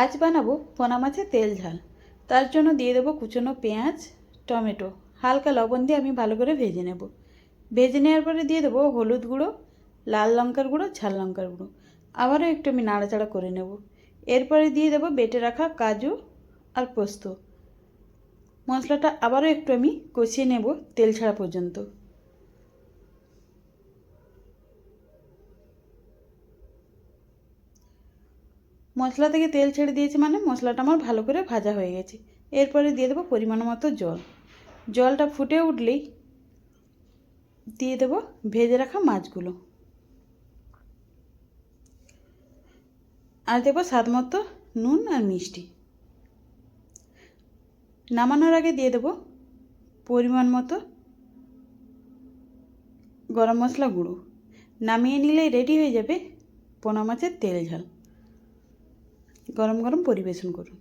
আজ বানাবো পোনা মাছের তেল ঝাল। তার জন্য দিয়ে দেবো কুচনো পেঁয়াজ, টমেটো। হালকা লবণ দিয়ে আমি ভালো করে ভেজে নেব। ভেজে নেওয়ার পরে দিয়ে দেবো হলুদ গুঁড়ো, লাল লঙ্কার গুঁড়ো, ঝাল লঙ্কার গুঁড়ো। আবারও একটু আমি নাড়াচাড়া করে নেব। এরপরে দিয়ে দেবো বেটে রাখা কাজু আর পোস্ত। মশলাটা আবারও একটু আমি কষিয়ে নেব তেল ছাড়া পর্যন্ত। মশলা থেকে তেল ছেড়ে দিয়েছি মানে মশলাটা আমার ভালো করে ভাজা হয়ে গেছে। এরপরে দিয়ে দেবো পরিমাণ মতো জল। জলটা ফুটে উঠলেই দিয়ে দেবো ভেজে রাখা মাছগুলো। আর দেবো স্বাদ মতো নুন আর মিষ্টি। নামানোর আগে দিয়ে দেবো পরিমাণ মতো গরম মশলা গুঁড়ো। নামিয়ে নিলেই রেডি হয়ে যাবে পোনা মাছের তেল ঝাল। গরম গরম পরিবেশন করুন।